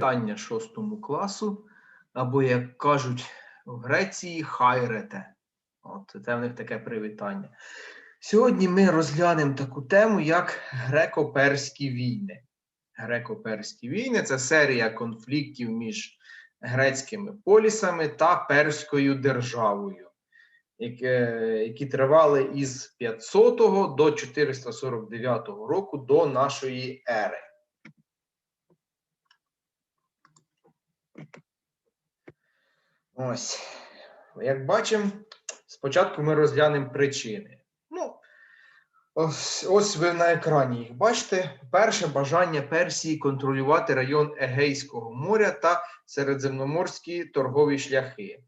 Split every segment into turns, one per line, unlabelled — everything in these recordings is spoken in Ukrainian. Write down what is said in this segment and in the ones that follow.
Вітання шостому класу, або, як кажуть в Греції, хайрете. От це в них таке привітання. Сьогодні ми розглянемо таку тему, як греко-перські війни. Греко-перські війни це серія конфліктів між грецькими полісами та перською державою, яке- які тривали із 500 до 449 року до нашої ери. Ось. Як бачимо, спочатку ми розглянемо причини. Ну, ось, ось ви на екрані їх бачите. Перше бажання Персії контролювати район Егейського моря та середземноморські торгові шляхи.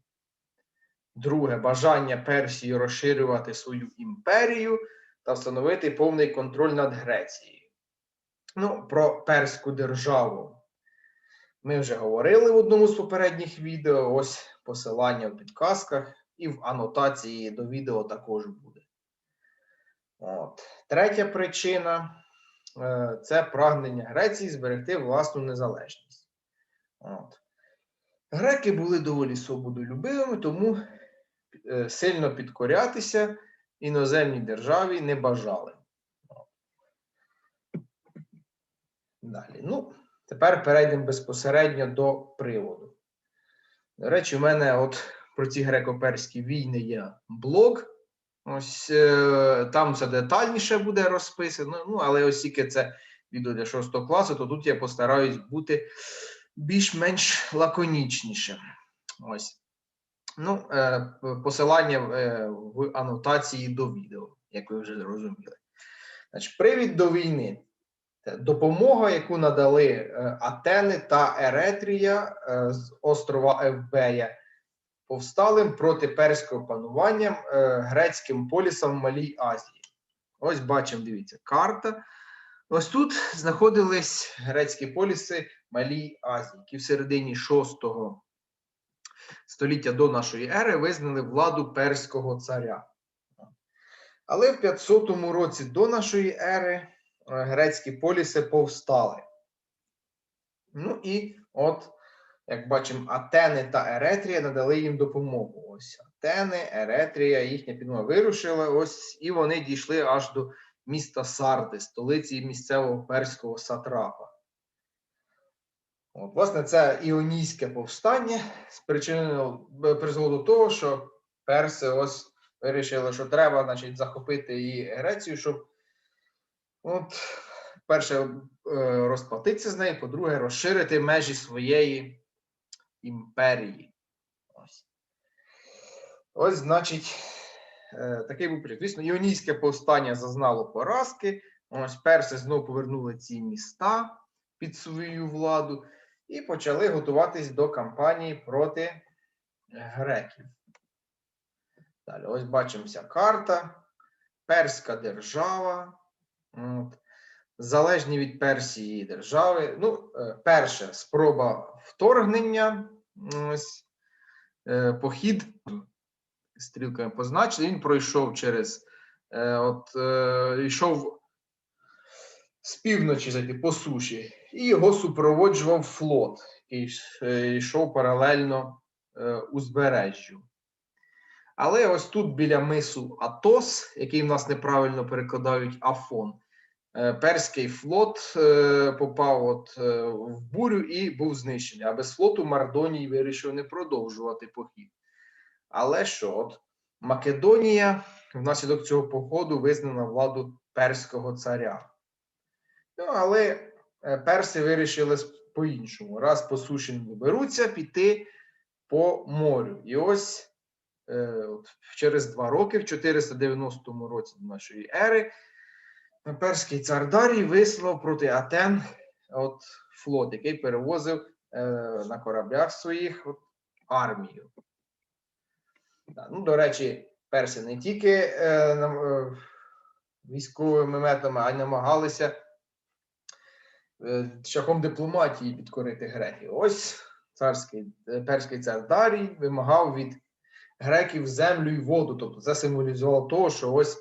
Друге бажання Персії розширювати свою імперію та встановити повний контроль над Грецією. Ну, про перську державу ми вже говорили в одному з попередніх відео. Ось посилання в підказках і в анотації до відео також буде. От. Третя причина е, це прагнення Греції зберегти власну незалежність. От. Греки були доволі свободолюбивими, тому е, сильно підкорятися іноземній державі не бажали. Далі. Ну, Тепер перейдемо безпосередньо до приводу. До речі, у мене от про ці греко-перські війни є блог. Ось е, там все детальніше буде розписано. Ну, але ось тільки це відео для 6 класу, то тут я постараюсь бути більш-менш лаконічнішим. Ось. Ну, е, посилання е, в анотації до відео, як ви вже зрозуміли. Значить, привід до війни. Допомога, яку надали е, Атени та Еретрія е, з острова Евбея повсталим проти перського панування е, грецьким полісам в Малій Азії. Ось бачимо, дивіться, карта. Ось тут знаходились грецькі поліси Малій Азії, які в середині 6 століття до нашої ери визнали владу перського царя. Але в 500 році до нашої ери грецькі поліси повстали. Ну і от, як бачимо, Атени та Еретрія надали їм допомогу. Ось Атени, Еретрія, їхня підмога вирушила, ось і вони дійшли аж до міста Сарди, столиці місцевого перського сатрапа. От, власне, це іонійське повстання спричинило призвело до того, що перси ось вирішили, що треба, значить, захопити і Грецію, щоб от, перше, е, розплатитися з нею, по-друге, розширити межі своєї імперії. Ось, ось значить, е, такий був приклад. Звісно, Іонійське повстання зазнало поразки. Ось перси знову повернули ці міста під свою владу і почали готуватись до кампанії проти греків. Далі, ось бачимо вся карта. Перська держава. Залежні від Персії держави. Ну, е, перше спроба вторгнення. Ось е, похід. Стрілками позначили. Він пройшов через. е, От йшов з півночі зайти по суші, і його супроводжував флот, е, йшов паралельно узбережжю. Але ось тут біля мису Атос, який в нас неправильно перекладають Афон, е, перський флот е, попав от е, в бурю і був знищений. А без флоту Мардоній вирішив не продовжувати похід. Але що, от Македонія внаслідок цього походу визнана владу перського царя. Ну, але перси вирішили по-іншому. Раз по суші не доберуться, піти по морю. І ось через два роки, в 490 році до нашої ери, перський цар Дарій вислав проти Атен от, флот, який перевозив е, на кораблях своїх от, армію. Ну, до речі, перси не тільки е, е, військовими методами, а й намагалися е, шляхом дипломатії підкорити греків. Ось царський, е, перський цар Дарій вимагав від греків землю і воду. Тобто це символізувало того, що ось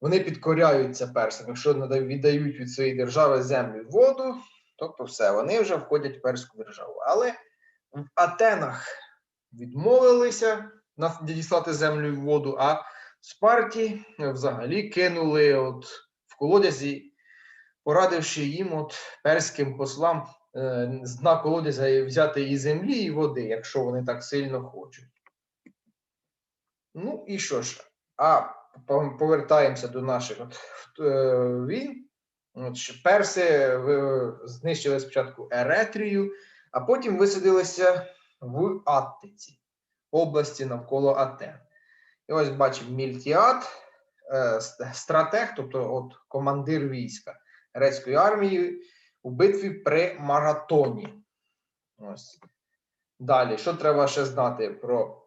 вони підкоряються персам. Якщо віддають від своєї держави землю і воду, Тобто, все, вони вже входять в перську державу. Але в Атенах відмовилися надіслати землю і воду, а Спарті взагалі кинули от в колодязі, порадивши їм, от перським послам, е, з дна колодязя взяти і землі, і води, якщо вони так сильно хочуть. Ну і що ж? А повертаємося до наших е, війн. Перси знищили спочатку Еретрію, а потім висадилися в Аттиці, області навколо Атен. І ось бачимо Мільтіат, е, стратег, тобто от, командир війська грецької армії у битві при Маратоні. Ось. Далі, що треба ще знати про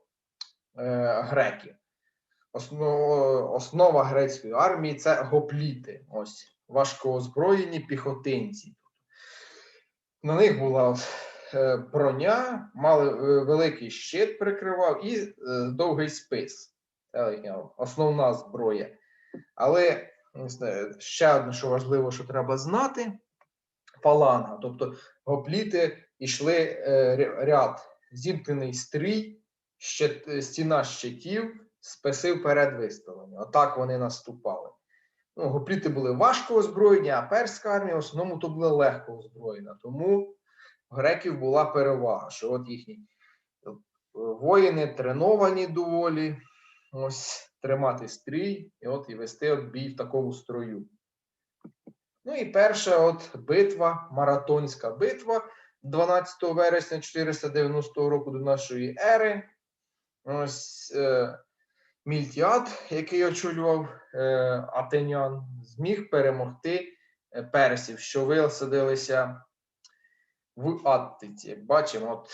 греків? Основа грецької армії це гопліти. Ось важкоозброєні піхотинці. На них була е, броня, мали е, великий щит прикривав і е, довгий спис. Основна зброя. Але ще одне, що важливо, що треба знати: фаланга. Тобто гопліти йшли е, ряд, зімкнений стрій, щит, стіна щитів, списи вперед виставлені. Отак вони наступали. Ну, гопліти були важко озброєні, а перська армія в основному то була легко озброєна. Тому греків була перевага, що от їхні е, воїни треновані доволі, ось тримати стрій, і от і вести от бій в такому строю. Ну і перша от битва, маратонська битва 12 вересня 490 року до нашої ери. Ось е, Мільтіад, який очолював е, зміг перемогти е, персів, що висадилися в Аттиці. Бачимо, от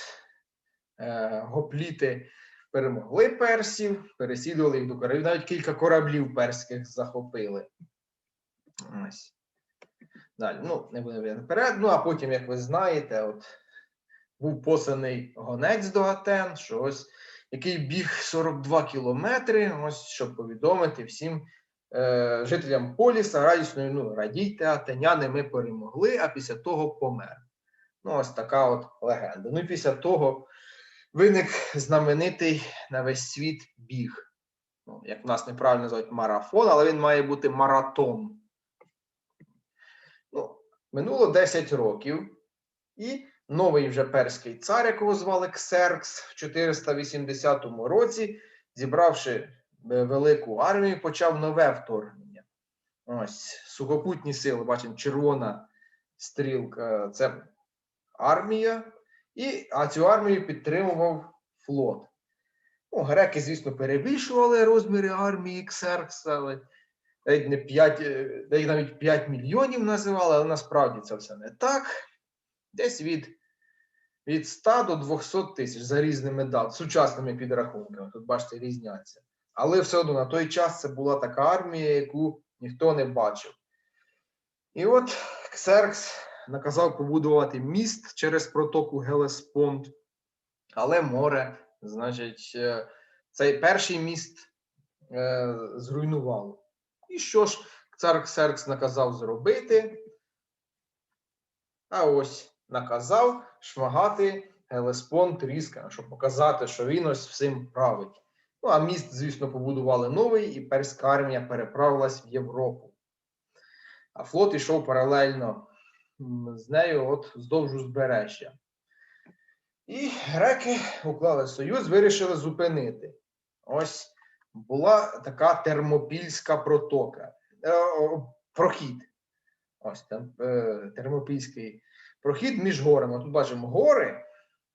е, гопліти перемогли персів, пересідували їх до кораблів. Навіть кілька кораблів перських захопили. Ось. Далі, ну, не йти наперед. Ну, а потім, як ви знаєте, от був посланий гонець до Атен, що ось який біг 42 кілометри, ось щоб повідомити всім е, жителям Поліса радісною, ну, радійте, атеняни, ми перемогли, а після того помер. Ну, ось така от легенда. Ну і після того виник знаменитий на весь світ біг. Ну, як в нас неправильно називають марафон, але він має бути маратон. Ну, минуло 10 років, і новий вже перський цар, якого звали Ксеркс, в 480 році, зібравши е, велику армію, почав нове вторгнення. Ось сухопутні сили, бачимо, червона стрілка це армія, і, а цю армію підтримував флот. Ну, греки, звісно, перебільшували розміри армії Ксеркса, але навіть не 5, е, навіть навіть 5 мільйонів називали, але насправді це все не так. Десь від, від 100 до 200 тисяч за різними дат, сучасними підрахунками. Тут бачите, різняться. Але все одно на той час це була така армія, яку ніхто не бачив. І от Ксеркс наказав побудувати міст через протоку Гелеспонд, але море, значить, е, цей перший міст е, зруйнувало. І що ж цар Ксеркс наказав зробити? А ось наказав шмагати Гелеспон тріска, щоб показати, що він ось всім править. Ну, а міст, звісно, побудували новий, і перська армія переправилась в Європу. А флот ішов паралельно з нею от вздовж узбережжя. І греки уклали союз, вирішили зупинити. Ось була така термопільська протока, е, прохід. Ось там е, термопільський прохід між горами. Тут бачимо гори,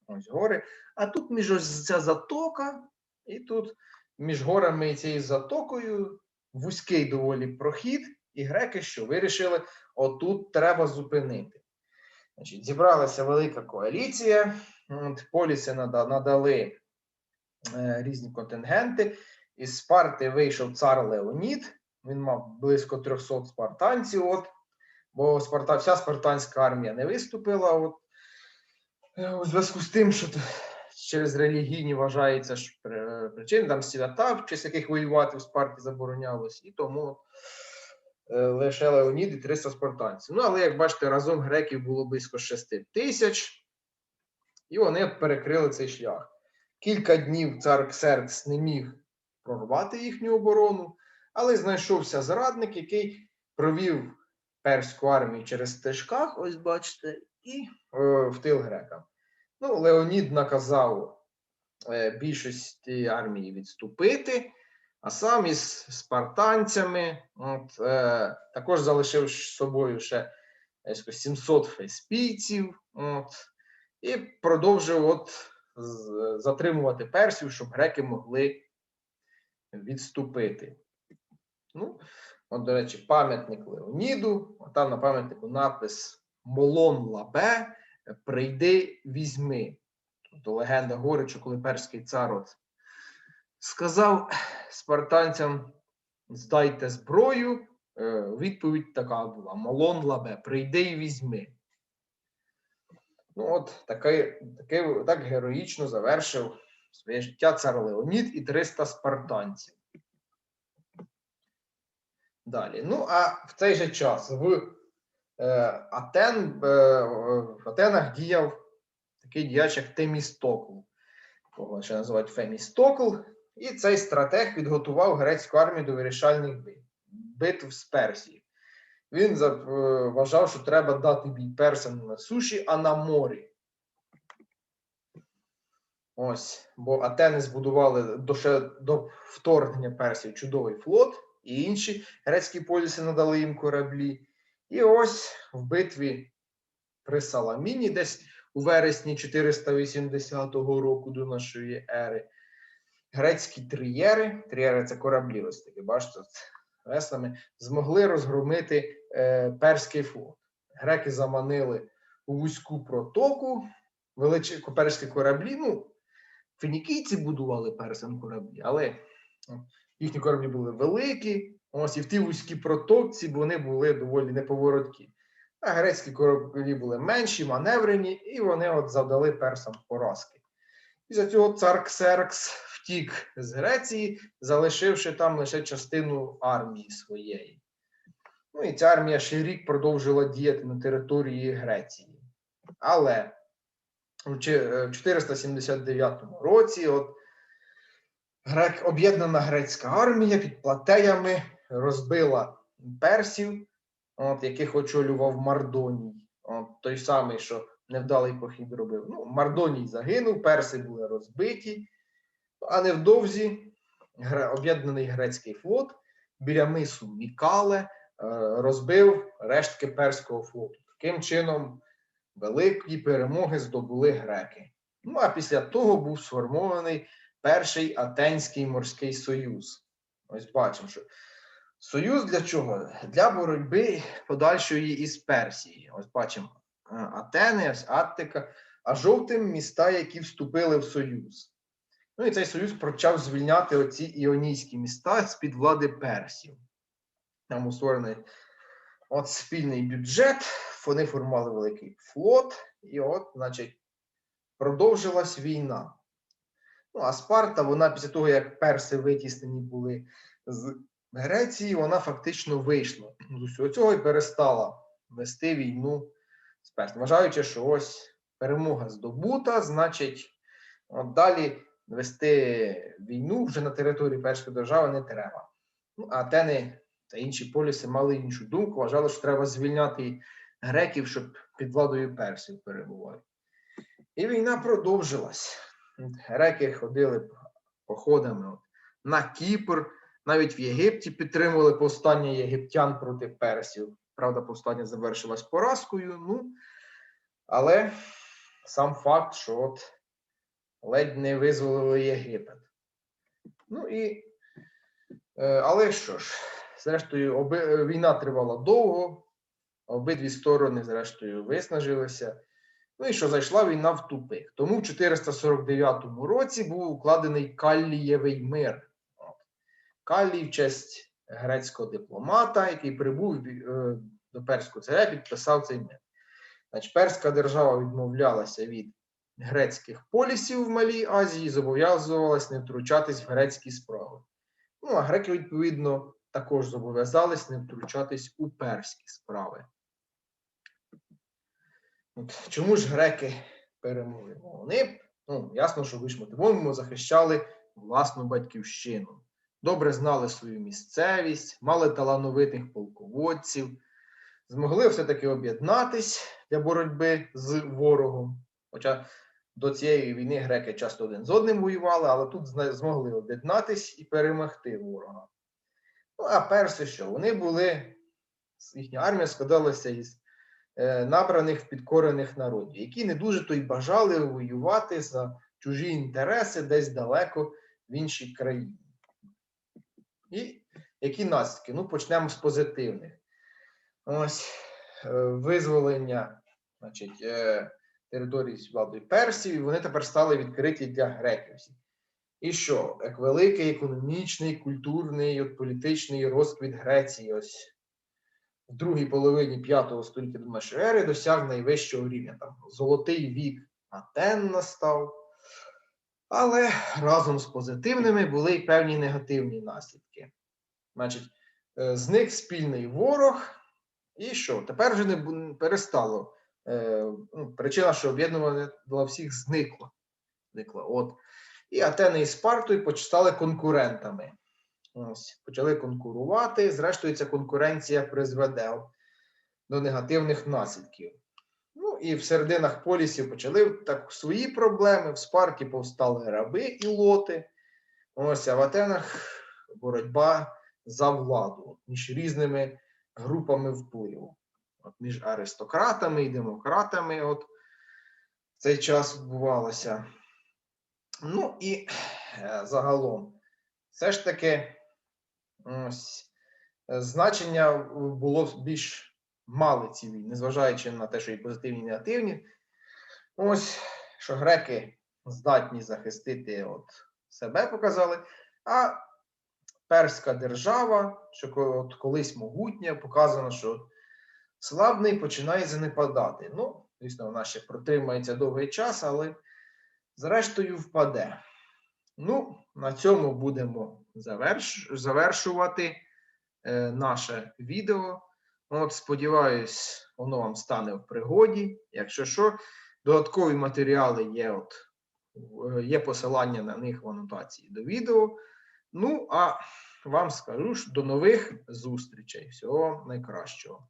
ось гори, а тут між ось ця затока, і тут між горами і цією затокою вузький доволі прохід, і греки що вирішили, отут треба зупинити. Значить, зібралася велика коаліція, поліси надали е, різні контингенти. Із Спарти вийшов цар Леонід, він мав близько 300 спартанців, от, бо Спарта, вся спартанська армія не виступила. От, Е, у зв'язку з тим, що через релігійні вважається ж при- причини, там свята, в честь яких воювати в Спарті заборонялось, і тому е, лише Леонід і 300 спартанців. Ну, але як бачите, разом греків було близько 6 тисяч, і вони перекрили цей шлях. Кілька днів цар Ксеркс не міг прорвати їхню оборону, але знайшовся зрадник, який провів перську армію через стежках, ось бачите, і е, в тил грекам. Ну, Леонід наказав е, більшості армії відступити, а сам із спартанцями от, е, також залишив з собою ще десь 700 феспійців, от, і продовжив от, затримувати персів, щоб греки могли відступити. Ну, от, до речі, пам'ятник Леоніду, от там на пам'ятнику напис Молон Лабе, прийди, візьми. Тобто легенда говорить, що коли перський цар от сказав спартанцям: здайте зброю. е, Відповідь така була: Молон Лабе, прийди і візьми. Ну, от таке, таке, так героїчно завершив своє життя цар Леонід і 300 спартанців. Далі. Ну, а в цей же час в е, Атен, е, в Атенах діяв такий діяч, як Темістокл, кого ще називають Фемістокл. І цей стратег підготував грецьку армію до вирішальних бит- битв з Персією. Він е, вважав, що треба дати бій персам не на суші, а на морі. Ось, бо Атени збудували до, ще до вторгнення персів чудовий флот, і інші грецькі поліси надали їм кораблі. І ось в битві при Саламіні, десь у вересні 480 року до нашої ери, грецькі трієри, трієри це кораблі, ось такі, бачите, веслами, змогли розгромити е, перський флот. Греки заманили у вузьку протоку, величі перські кораблі. Ну, фінікійці будували персам кораблі, але ну, їхні кораблі були великі. Ось і в тій вузькій протокці вони були доволі неповороткі. А грецькі кораблі були менші, маневрені, і вони от завдали персам поразки. Після цього цар Ксеркс втік з Греції, залишивши там лише частину армії своєї. Ну і ця армія ще рік продовжила діяти на території Греції. Але в е, в 479 році от, грек, об'єднана грецька армія під платеями розбила персів, от, яких очолював Мардоній. От, той самий, що невдалий похід робив. Ну, Мардоній загинув, перси були розбиті, а невдовзі об'єднаний грецький флот біля мису Мікале е, розбив рештки перського флоту. Таким чином, великі перемоги здобули греки. Ну а після того був сформований перший Атенський морський союз. Ось бачимо, що союз для чого? Для боротьби подальшої із Персії. Ось бачимо е, Атени, ось Аттика, а жовтим міста, які вступили в союз. Ну і цей союз почав звільняти оці іонійські міста з-під влади персів. Там створений от спільний бюджет, вони формували великий флот, і от, значить, продовжилась війна. Ну, а Спарта, вона після того, як перси витіснені були з Греції, вона фактично вийшла з усього цього і перестала вести війну з персами, вважаючи, що ось перемога здобута, значить, от далі вести війну вже на території перської держави не треба. Ну, Атени та інші поліси мали іншу думку, вважали, що треба звільняти греків, щоб під владою персів перебували. І війна продовжилась. Греки ходили походами на Кіпр, навіть в Єгипті підтримували повстання єгиптян проти персів. Правда, повстання завершилось поразкою. Ну, але сам факт, що от ледь не визволили Єгипет. Ну і, е, але що ж, зрештою, оби, війна тривала довго, обидві сторони, зрештою, виснажилися. Ну і що зайшла війна в тупик. Тому в 449 році був укладений Каллієвий мир. Каллій в честь грецького дипломата, який прибув е, до перського царя, підписав цей мир. Значить, перська держава відмовлялася від грецьких полісів в Малій Азії, зобов'язувалась не втручатись в грецькі справи. Ну, а греки, відповідно, також зобов'язались не втручатись у перські справи. От, чому ж греки перемогли? Вони, ну, ясно, що ви ж мотивовано захищали власну батьківщину. Добре знали свою місцевість, мали талановитих полководців, змогли все-таки об'єднатись для боротьби з ворогом. Хоча до цієї війни греки часто один з одним воювали, але тут змогли об'єднатись і перемогти ворога. Ну, а перси що? Вони були, їхня армія складалася із набраних підкорених народів, які не дуже то й бажали воювати за чужі інтереси десь далеко в іншій країні. І які наслідки? Ну, почнемо з позитивних. Ось е, визволення значить, е, території Персів, і вони тепер стали відкриті для греків. І що? Як великий економічний, культурний, от, політичний розквіт Греції, ось в другій половині 5 століття до нашої ери досяг найвищого рівня. Там золотий вік Атен настав. Але разом з позитивними були й певні негативні наслідки. Значить, е, зник спільний ворог, і що? Тепер вже не перестало. е, ну, Причина, що об'єднувала всіх зникла. зникла. От. І Атени і Спартою поч- стали конкурентами. Ось, почали конкурувати. Зрештою, ця конкуренція призведе до негативних наслідків. Ну і в серединах полісів почали так свої проблеми. В Спарті повстали раби і лоти. Ось, а в Атенах боротьба за владу між різними групами впливу. От між аристократами і демократами. От в цей час відбувалося. Ну і е, загалом, все ж таки, значення було більш мали ці війни, незважаючи на те, що і позитивні, і негативні. Ось, що греки здатні захистити от себе, показали, а перська держава, що от колись могутня, показано, що слабний починає занепадати. Ну, звісно, вона ще протримається довгий час, але зрештою впаде. Ну, на цьому будемо заверш... завершувати е, наше відео. От, сподіваюсь, воно вам стане в пригоді. Якщо що, додаткові матеріали є, от, е, є посилання на них в анотації до відео. Ну, а вам скажу що до нових зустрічей. Всього найкращого.